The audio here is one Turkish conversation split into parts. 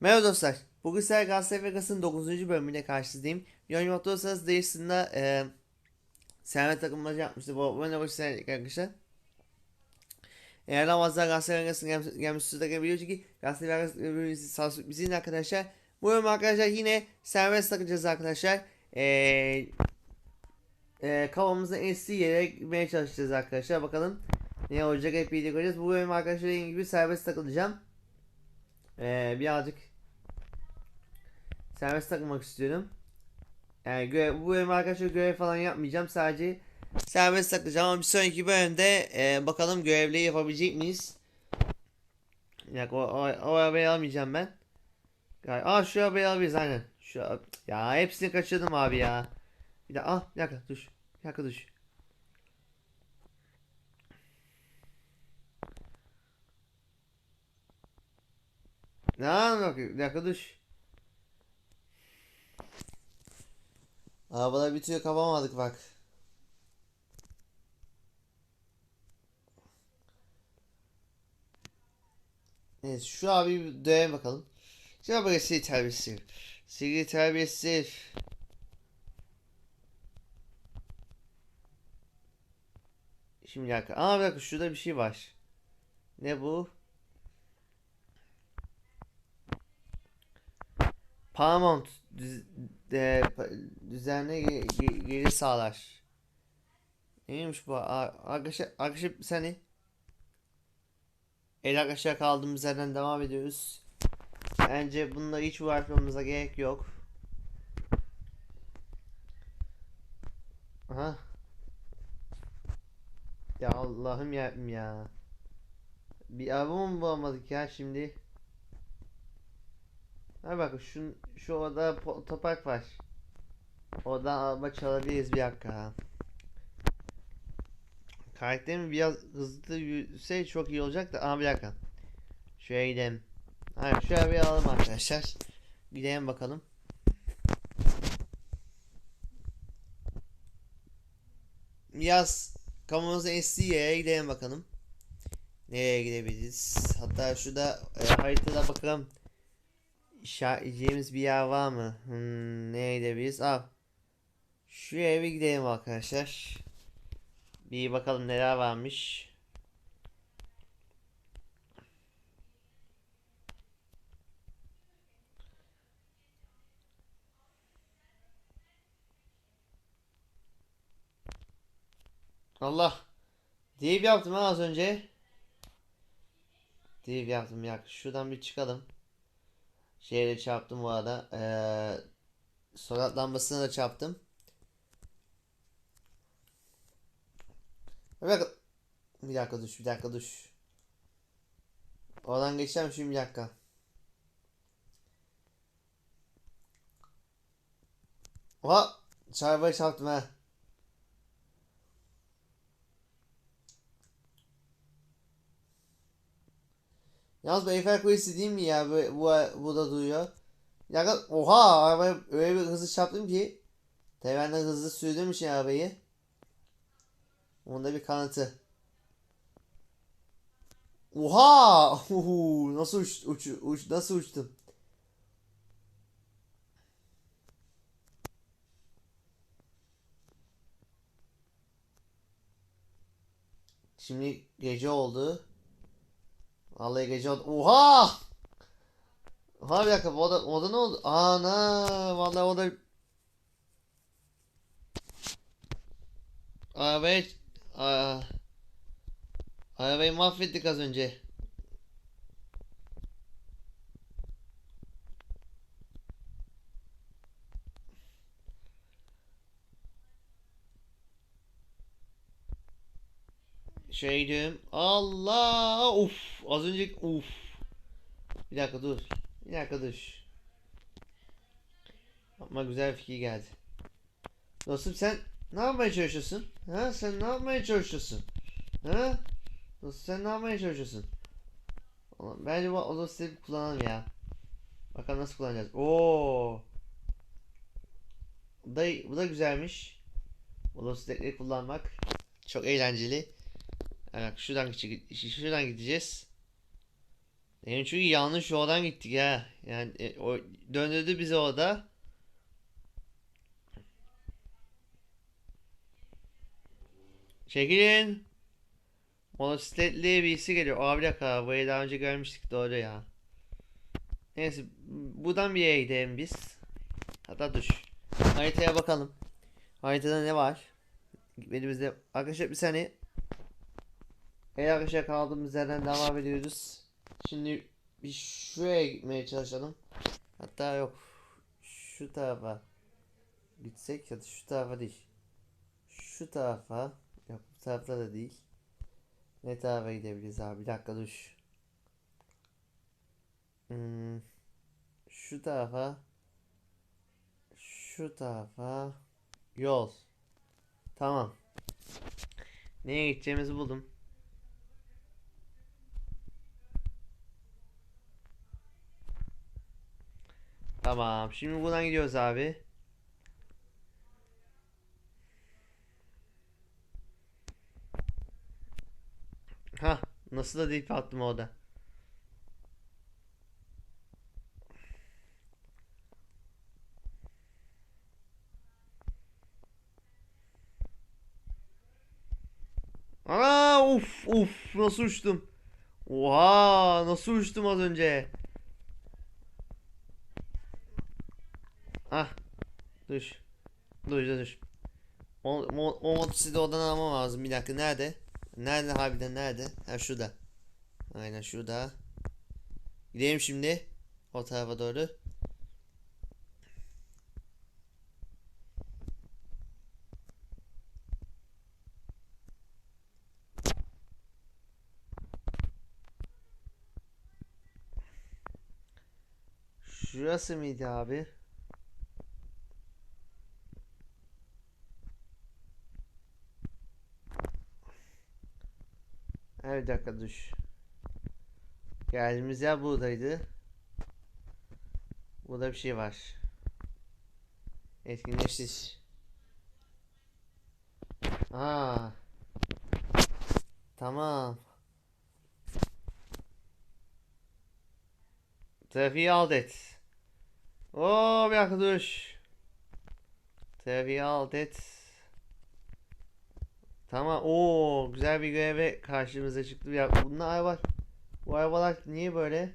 Merhaba dostlar. Bugün sizlerle Galatasaray Vegas'ın 9. bölümüne karşınızdayım. Yorum yaptıysanız değişsinde e, Servet takımları yapmıştı. Bu başı seyrettik arkadaşlar. Eğer Ramazan Galatasaray Vegas'ın gel- gelmişsiniz de biliyor ki Galatasaray Vegas bizim arkadaşlar. Bu bölüm arkadaşlar yine serbest takacağız arkadaşlar. Eee e, kafamızı estiği yere gitmeye çalışacağız arkadaşlar. Bakalım ne olacak hep birlikte göreceğiz. Bu bölüm arkadaşlar dediğim gibi serbest takılacağım. Ee, birazcık serbest takılmak istiyorum. Yani görev, bu bölüm arkadaşlar görev falan yapmayacağım. Sadece serbest takılacağım ama bir sonraki bölümde e, bakalım görevleri yapabilecek miyiz? Yok o, o, o arabayı almayacağım ben. Aa şu arabayı alabiliriz aynen. Şu, ya hepsini kaçırdım abi ya. Bir dakika, ah, bir dakika dur. Bir dakika dur. Ne yapayım? Bir dakika dur. Arabalar türlü kapamadık bak. Evet şu abi bir dövelim bakalım. Şuna böyle sivri terbiyesi. Sivri terbiyesi. Şimdi bir dakika. Aa bir dakika şurada bir şey var. Ne bu? Paramount düz, düzenli ge- ge- geri sağlar. Neymiş bu? Arkadaşlar, arkadaşlar seni. El arkadaşlar kaldığımız yerden devam ediyoruz. Bence bununla hiç uğraşmamıza gerek yok. Aha. Ya Allah'ım yarabbim ya. Bir araba mı bulamadık ya şimdi? Ha bak şu şu orada topak var. Oradan araba çalabiliriz bir dakika. Karakterim biraz hızlı yürüse çok iyi olacak da. Aha bir dakika. Şuraya gidelim. Hayır şu arabayı alalım arkadaşlar. Gidelim bakalım. Kamuoyumuzun estiği yere gidelim bakalım. Nereye gidebiliriz? Hatta şurada e, haritada bakalım. İşaretleyeceğimiz bir yer var mı? Hmm, nereye gidebiliriz? Al. Şu eve gidelim arkadaşlar. Bir bakalım neler varmış. Allah. Div yaptım ha az önce. Div yaptım ya. Şuradan bir çıkalım. Şeyle çarptım bu arada. Ee, Sorat lambasına da çarptım. Bir dakika. Bir dakika düş, bir dakika düş. Oradan geçeceğim şimdi bir dakika. Oha! Çarpıya çarptım ha. Yalnız bu Eiffel Kulesi değil mi ya? Bu, bu, da duyuyor. Ya oha araba öyle bir hızlı çarptım ki. Tabii ben de hızlı sürdüğüm için arabayı. Onda bir kanıtı. Oha! Uhu, nasıl uç, uç, uç, nasıl uçtum? Şimdi gece oldu. Vallahi gece oldu. Oha! Oha bir dakika o da, o ne oldu? Ana vallahi o da Arabayı mahvettik az önce. Şey diyorum. Allah! Uf! Az önce uf. Bir dakika dur. Bir dakika dur. Ama güzel fikir geldi. Dostum sen ne yapmaya çalışıyorsun? Ha? Sen ne yapmaya çalışıyorsun? Ha? Dostum sen ne yapmaya çalışıyorsun? Ulan Bence bu otostep kullanalım ya. Bakalım nasıl kullanacağız. Oo. Bu da, bu da güzelmiş. Motosikletleri kullanmak çok eğlenceli. Evet, şuradan şuradan gideceğiz. Benim çünkü yanlış yoldan gittik ya. Yani e, o döndürdü bizi orada. Çekilin. Motosikletli birisi geliyor. Abi dakika arabayı daha önce görmüştük doğru ya. Neyse buradan bir yere gidelim biz. Hatta dur. Haritaya bakalım. Haritada ne var? Elimizde arkadaşlar bir saniye. Evet arkadaşlar kaldığımız yerden devam ediyoruz. Şimdi bir şuraya gitmeye çalışalım. Hatta yok. Şu tarafa gitsek ya da şu tarafa değil. Şu tarafa. Yok bu tarafta da değil. Ne tarafa gidebiliriz abi? Bir dakika dur. Hmm, şu tarafa. Şu tarafa. Yol. Tamam. Neye gideceğimizi buldum. Tamam. Şimdi buradan gidiyoruz abi. Ha, nasıl da deyip attım orada. Ana uf uf nasıl uçtum. Oha nasıl uçtum az önce. Ah dur. Dur dur dur. O, o, o motosikleti oradan almam lazım. Bir dakika nerede? Nerede harbiden nerede? Ha şurada. Aynen şurada. Gidelim şimdi. O tarafa doğru. Şurası mıydı abi? Bir dakika dur. Geldiğimiz yer buradaydı. Burada bir şey var. Etkinleştir. Aa. Tamam. Trafiği alt et. Oo bir dur. Trafiği alt et. Tamam. Oo güzel bir göreve karşımıza çıktı. Ya bunlar var. Bu arabalar niye böyle?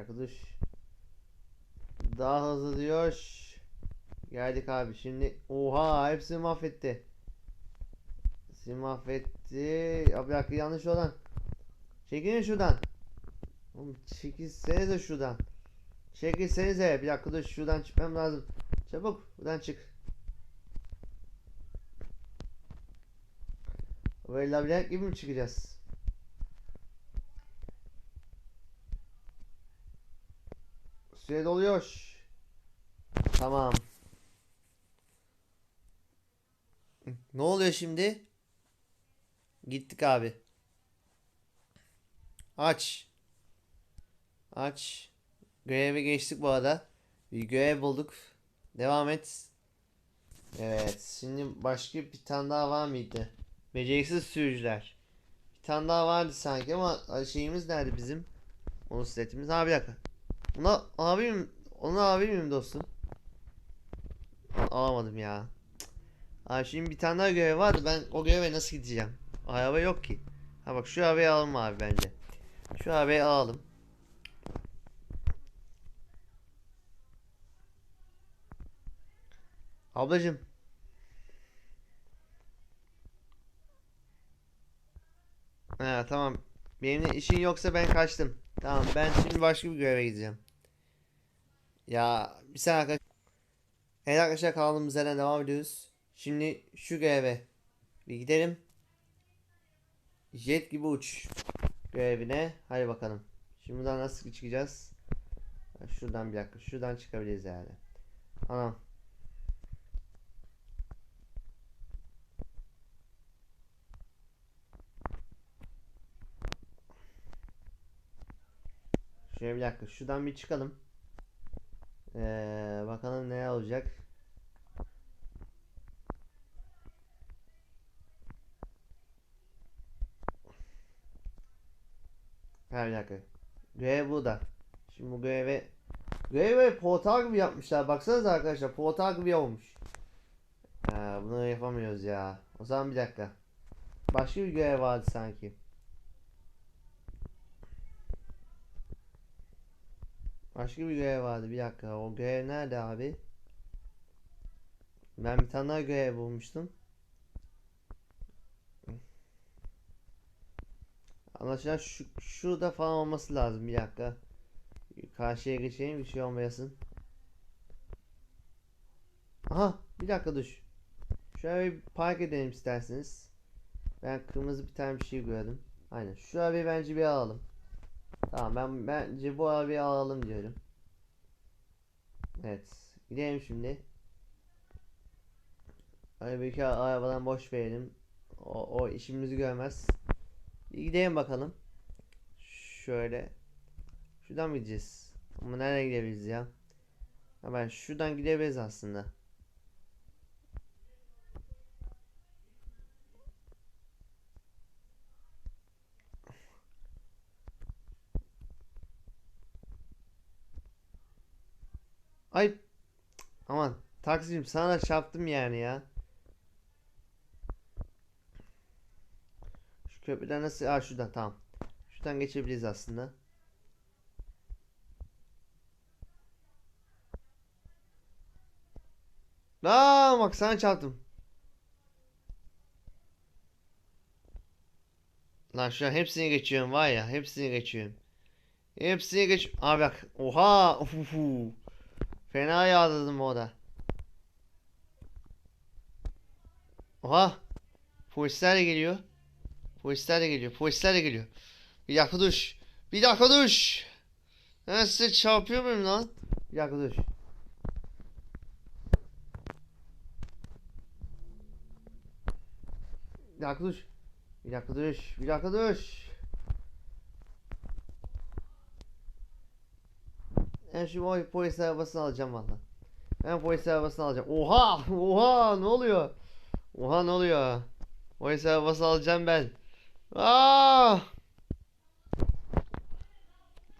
Dakika dur. Daha hızlı diyor. Geldik abi. Şimdi oha hepsini mahvetti. Hepsini mahvetti. Abi dakika yanlış olan. Çekilin şuradan. Oğlum çekilsenize şuradan. Çekilsenize. Bir dakika dur şuradan çıkmam lazım. Çabuk buradan çık. Böyle labirent gibi mi çıkacağız? Süre doluyor. Tamam. Ne oluyor şimdi? Gittik abi. Aç. Aç. Göreve geçtik bu arada. Bir görev bulduk. Devam et. Evet. Şimdi başka bir tane daha var mıydı? Beceriksiz sürücüler. Bir tane daha vardı sanki ama şeyimiz nerede bizim? Onun setimiz. Ha bir dakika. Buna abi mi? Onu abi miyim dostum? Alamadım ya. Abi şimdi bir tane daha görev vardı. Ben o göreve nasıl gideceğim? Araba yok ki. Ha bak şu arabayı alalım abi bence. Şu arabayı alalım. Ablacım. Ha tamam. Benimle işin yoksa ben kaçtım. Tamam ben şimdi başka bir göreve gideceğim. Ya bir saniye arkadaşlar. Evet arkadaşlar kaldığımız yerden devam ediyoruz. Şimdi şu göreve bir gidelim. Jet gibi uç görevine. Hadi bakalım. Şimdi buradan nasıl çıkacağız? Şuradan bir dakika. Şuradan çıkabiliriz yani. Anam. Şöyle bir dakika şuradan bir çıkalım. Ee, bakalım ne olacak. Ha bir dakika. Görev burada. Şimdi bu göreve Görevi portal gibi yapmışlar. Baksanıza arkadaşlar portal gibi olmuş. Ha, bunu yapamıyoruz ya. O zaman bir dakika. Başka bir görev vardı sanki. Başka bir görev vardı. Bir dakika. O görev nerede abi? Ben bir tane daha görev bulmuştum. Anlaşılan şu, şurada falan olması lazım. Bir dakika. Karşıya geçeyim bir şey olmayasın. Aha bir dakika dur. Şöyle bir park edelim isterseniz. Ben kırmızı bir tane bir şey gördüm. Aynen. Şu arabayı bence bir alalım. Tamam ben bence bu arabayı alalım diyorum. Evet. Gidelim şimdi. Arabayı arabadan boş verelim. O, o işimizi görmez. Bir gidelim bakalım. Şöyle. Şuradan gideceğiz? Ama nereye gidebiliriz ya? Hemen şuradan gidebiliriz aslında. Aman taksicim sana çarptım yani ya. Şu köprüden nasıl? Aa şuradan tamam. Şuradan geçebiliriz aslında. Aa bak sana çarptım. Lan şu an hepsini geçiyorum var ya hepsini geçiyorum. Hepsini geç. Abi bak oha uhuhu. Fena yağdırdım orada. Oha. Polisler de geliyor. Polisler de geliyor. Polisler de geliyor. Bir dakika dur. Bir dakika dur. Ben size çarpıyor muyum lan? Bir dakika dur. Bir dakika dur. Bir dakika dur. Bir dakika dur. Ben şu boy polis arabasını alacağım valla. Ben polis arabasını alacağım. Oha! Oha! Ne oluyor? Oha ne oluyor? Polis arabası alacağım ben. Aa!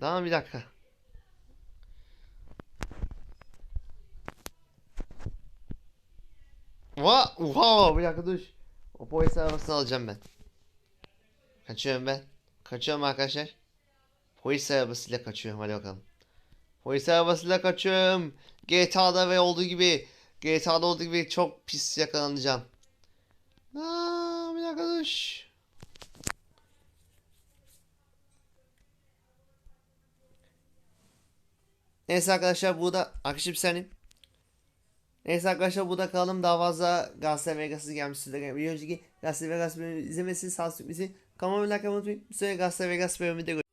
Tamam bir dakika. Oha! Oha! Bir dakika dur. O polis arabasını alacağım ben. Kaçıyorum ben. Kaçıyorum arkadaşlar. Polis arabasıyla kaçıyorum hadi bakalım. Polis arabasıyla kaçıyorum. GTA'da ve olduğu gibi GTA'da olduğu gibi çok pis yakalanacağım. Aa, bir dur. Neyse arkadaşlar burada akışıp senin. Neyse arkadaşlar burada kalalım. Daha fazla Galatasaray Vegas'ı gelmiş sizlere. Bir önceki Galatasaray Vegas bölümü izlemesi, sağ sürprizi. Kanalıma like atmayı unutmayın. Bir sonraki Galatasaray Vegas bölümünde görüşürüz.